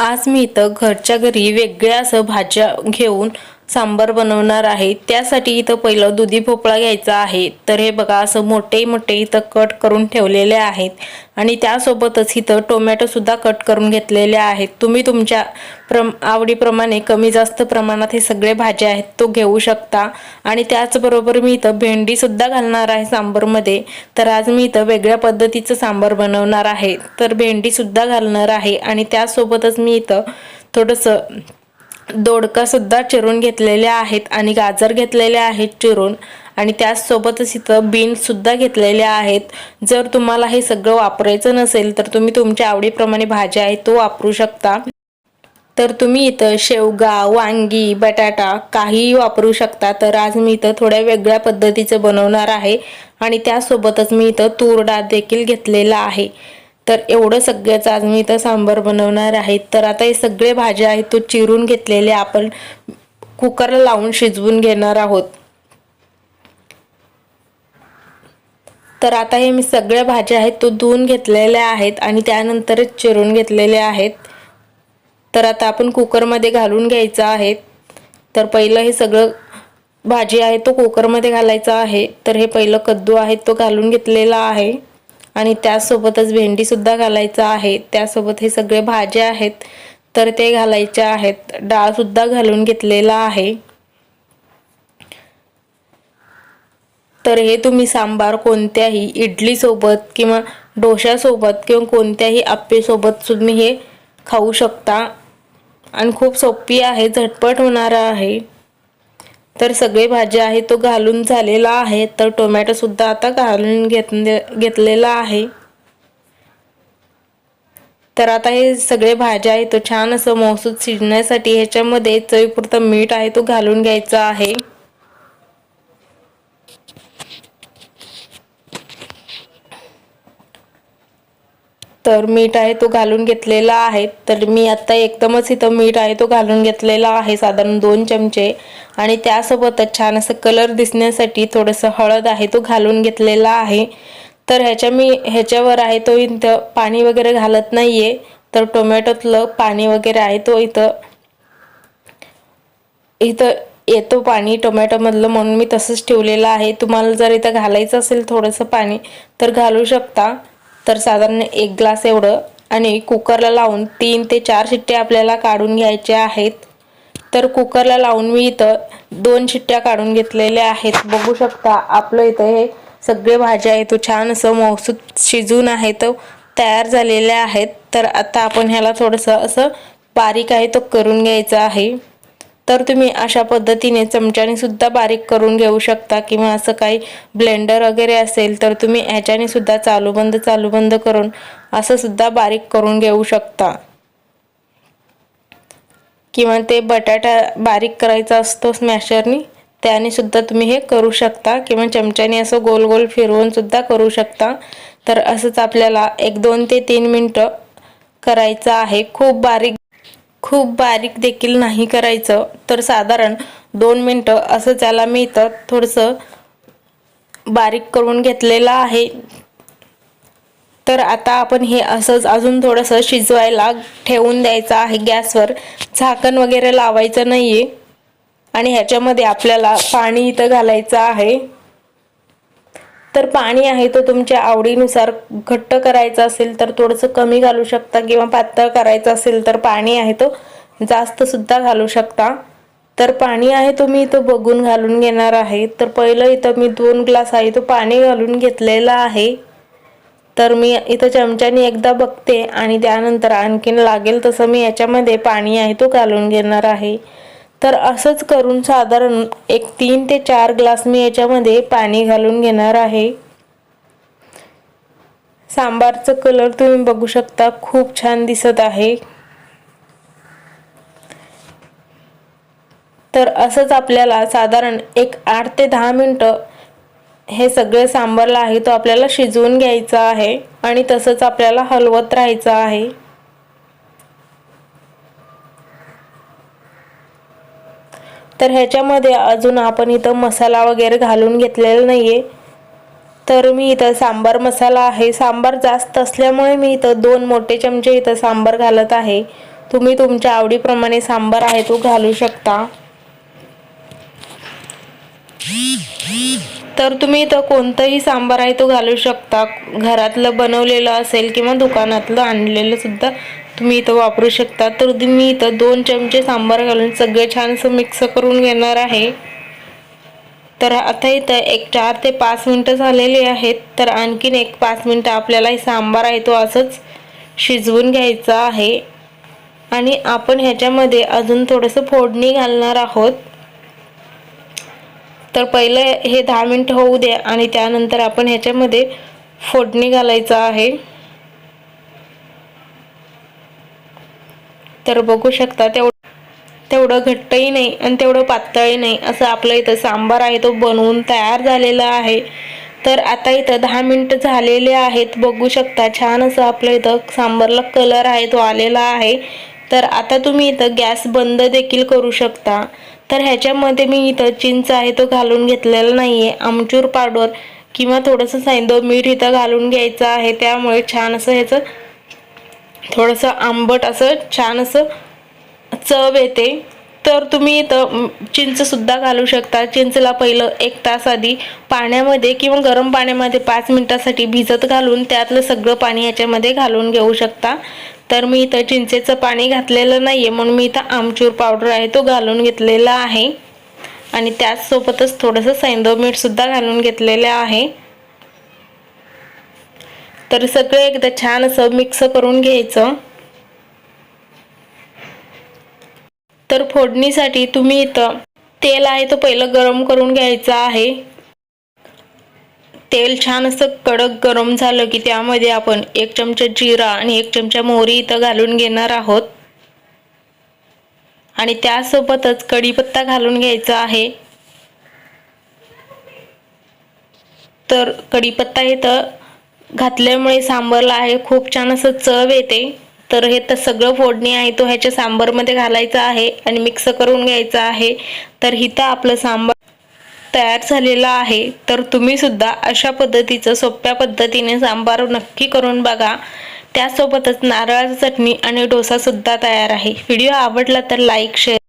आज मी इथं घरच्या घरी वेगळ्या असं भाज्या घेऊन सांबार बनवणार आहे. त्यासाठी इथं पहिलं दुधी भोपळा घ्यायचा आहे. तर हे बघा असं मोठे मोठे इथं कट करून ठेवलेले आहेत. आणि त्यासोबतच इथं टोमॅटोसुद्धा कट करून घेतलेले आहेत. तुम्ही तुमच्या प्रम आवडीप्रमाणे कमी जास्त प्रमाणात हे सगळे भाज्या आहेत तो घेऊ शकता. आणि त्याचबरोबर मी इथं भेंडीसुद्धा घालणार आहे सांबारमध्ये. तर आज मी इथं वेगळ्या पद्धतीचं सांबार बनवणार आहे. तर भेंडीसुद्धा घालणार आहे. आणि त्यासोबतच मी इथं थोडंसं दोडकासुद्धा चिरून घेतलेल्या आहेत आणि गाजर घेतलेल्या आहेत चिरून. आणि त्याचसोबतच इथं बीन्ससुद्धा घेतलेल्या आहेत. जर तुम्हाला हे सगळं वापरायचं नसेल तर तुम्ही तुमच्या आवडीप्रमाणे भाज्या आहेत तो वापरू शकता. तर तुम्ही इथं शेवगा वांगी बटाटा काहीही वापरू शकता. तर आज मी इथं थोड्या वेगळ्या पद्धतीचं बनवणार आहे. आणि त्यासोबतच मी इथं तूर डाळ देखील घेतलेला आहे. तर एवढं सगळंच आज मी इथं सांबार बनवणार आहे. तर आता हे सगळे भाज्या आहेत तो चिरून घेतलेले आपण कुकरला लावून शिजवून घेणार आहोत. तर आता हे मी सगळ्या भाज्या आहेत तो धुवून घेतलेल्या आहेत आणि त्यानंतरच चिरून घेतलेल्या आहेत. तर आता आपण कुकरमध्ये घालून घ्यायचं आहे. तर पहिलं हे सगळं भाजी आहे तो कुकरमध्ये घालायचा आहे. तर हे पहिलं कद्दू आहे तो घालून घेतलेला आहे. आणि त्यासोबतच भेंडीसुद्धा घालायचं आहे. त्यासोबत हे सगळे भाज्या आहेत तर ते घालायचे आहेत. डाळसुद्धा घालून घेतलेला आहे. तर हे तुम्ही सांबार कोणत्याही इडलीसोबत किंवा डोशासोबत किंवा कोणत्याही आप्पेसोबत तुम्ही हे खाऊ शकता. आणि खूप सोपी आहे झटपट होणार आहे. तर सगळे भाज्या आहे तो घालून झालेला आहे तर टोमॅटोसुद्धा आता घालून घेतले घेतलेला आहे. तर आता हे सगळे भाज्या आहे तो छान असं मौसूद शिजण्यासाठी ह्याच्यामध्ये चवीपुरतं मीठ आहे तो घालून घ्यायचा आहे. तर मीठ आहे तो घालून घेतलेला आहे. तर मी आत्ता एकदमच इथं मीठ आहे तो घालून घेतलेला आहे साधारण दोन चमचे. आणि त्यासोबतच छान असं कलर दिसण्यासाठी थोडंसं हळद आहे तो घालून घेतलेला आहे. तर ह्याच्या मी ह्याच्यावर आहे तो इथं पाणी वगैरे घालत नाही आहे तर टोमॅटोतलं पाणी वगैरे आहे तो इथं इथं येतो पाणी टोमॅटोमधलं म्हणून मी तसंच ठेवलेलं आहे. तुम्हाला जर इथं घालायचं असेल थोडंसं पाणी तर घालू शकता. तर साधारण एक ग्लास एवढं आणि कुकरला लावून तीन ते चार शिट्ट्या आपल्याला काढून घ्यायच्या आहेत. तर कुकरला लावून मी इथं दोन शिट्ट्या काढून घेतलेल्या आहेत. बघू शकता आपलं इथं हे सगळे भाज्या आहेत. तो छान असं मौसूद शिजून आहे तर तयार झालेल्या आहेत. तर आता आपण ह्याला थोडंसं असं बारीक आहे तो करून घ्यायचा आहे. तर तुम्ही अशा पद्धतीने चमच्याने सुद्धा बारीक करून घेऊ शकता किंवा असं काही ब्लेंडर वगैरे असेल तर तुम्ही ह्याच्याने सुद्धा चालू बंद चालू बंद करून असं सुद्धा बारीक करून घेऊ शकता. किंवा ते बटाटा बारीक करायचा असतो स्मॅशरनी त्याने सुद्धा तुम्ही हे करू शकता किंवा चमच्याने असं गोल गोल फिरवून सुद्धा करू शकता. तर असंच आपल्याला एक दोन ते तीन मिनटं करायचं आहे. खूप बारीक खूप बारीक देखील नाही करायचं. तर साधारण दोन मिनटं असं त्याला मी इथं थोडंसं बारीक करून घेतलेलं आहे. तर आता आपण हे असंच अजून थोडंसं शिजवायला ठेवून द्यायचं आहे गॅसवर. झाकण वगैरे लावायचं नाही आहे आणि ह्याच्यामध्ये आपल्याला पाणी इथं घालायचं आहे. तर पाणी आहे तो तुमच्या आवडीनुसार घट्ट करायचं असेल तर थोडंसं कमी घालू शकता किंवा पातळ करायचं असेल तर पाणी आहे तो जास्तसुद्धा घालू शकता. तर पाणी आहे तो मी इथं बघून घालून घेणार आहे. तर पहिलं इथं मी दोन ग्लास आहे तो पाणी घालून घेतलेलं आहे. तर मी इथं चमच्याने एकदा बघते आणि त्यानंतर आणखीन लागेल तसं मी याच्यामध्ये पाणी आहे तो घालून घेणार आहे. तर असंच करून साधारण एक तीन ते चार ग्लास मी याच्यामध्ये पाणी घालून घेणार आहे. सांबारचं कलर तुम्ही बघू शकता खूप छान दिसत आहे. तर असंच आपल्याला साधारण एक आठ ते दहा मिनटं हे सगळे सांबारला आहे तो आपल्याला शिजवून घ्यायचा आहे आणि तसंच आपल्याला हलवत राहायचं आहे. तर ह्याच्यामध्ये अजून आपण इथं मसाला वगैरे घालून घेतलेला नाही आहे तर मी इथं सांबार मसाला आहे. सांबार जास्त असल्यामुळे मी इथं दोन मोठे चमचे इथं सांबार घालत आहे. तुम्ही तुमच्या आवडीप्रमाणे सांबार आहे तो घालू शकता. तर तुम्ही इथं कोणतंही सांबार आहे तो घालू शकता. घरातलं बनवलेलं असेल किंवा दुकानातलं आणलेलं सुद्धा तुम्ही इथं वापरू शकता. तर मी इथं दोन चमचे सांबार घालून सगळे छान असं मिक्स करून घेणार आहे. तर आता इथं एक चार ते पाच मिनटं झालेली आहेत. तर आणखीन एक पाच मिनटं आपल्याला हे सांबार आहे तो असंच शिजवून घ्यायचा आहे. आणि आपण ह्याच्यामध्ये अजून थोडंसं फोडणी घालणार आहोत. तर पहिलं हे दहा मिनटं होऊ द्या आणि त्यानंतर आपण ह्याच्यामध्ये फोडणी घालायचं आहे. तर बघू शकता तेवढं तेवढं घट्टही नाही आणि तेवढं पातळही नाही. असं आपलं इथं सांबार आहे तो बनवून तयार झालेला आहे. तर आता इथं दहा मिनटं झालेले आहेत. बघू शकता छान असं आपलं इथं सांबारला कलर आहे तो आलेला आहे. तर आता तुम्ही इथं गॅस बंद देखील करू शकता. तर ह्याच्यामध्ये मी इथं चिंच आहे तो घालून घेतलेला नाही आहे आमचूर पावडर किंवा थोडंसं सैंदव मीठ इथं घालून घ्यायचं आहे. त्यामुळे छान असं ह्याचं थोडंसं आंबट असं छान असं चव येते. तर तुम्ही इथं चिंचसुद्धा घालू शकता. चिंचला पहिलं एक तास आधी पाण्यामध्ये किंवा गरम पाण्यामध्ये पाच मिनटासाठी भिजत घालून त्यातलं सगळं पाणी याच्यामध्ये घालून घेऊ शकता. तर मी इथं चिंचेचं पाणी घातलेलं नाही आहे म्हणून मी इथं आमचूर पावडर आहे तो घालून घेतलेला आहे. आणि त्याचसोबतच थोडंसं सैंदव मीठसुद्धा घालून घेतलेलं आहे. तर सगळं एकदा छान असं मिक्स करून घ्यायचं. तर फोडणीसाठी तुम्ही इथं तेल आहे तो पहिलं गरम करून घ्यायचं आहे. तेल छान असं कडक गरम झालं की त्यामध्ये आपण एक चमचा जिरा आणि एक चमचा मोहरी इथं घालून घेणार आहोत. आणि त्यासोबतच कढीपत्ता घालून घ्यायचा आहे. तर कढीपत्ता इथं घातल्यामुळे सांबरला आहे खूप छान असं चव येते. तर हे तर सगळं फोडणी आहे तो ह्याच्या सांबारमध्ये घालायचं आहे आणि मिक्स करून घ्यायचं आहे. तर हिथं आपलं सांबार तयार झालेला आहे. तर तुम्ही सुद्धा अशा पद्धतीचं सोप्या पद्धतीने सांबार नक्की करून बघा. त्यासोबतच नारळाची चटणी आणि डोसासुद्धा तयार आहे. व्हिडिओ आवडला तर लाईक शेअर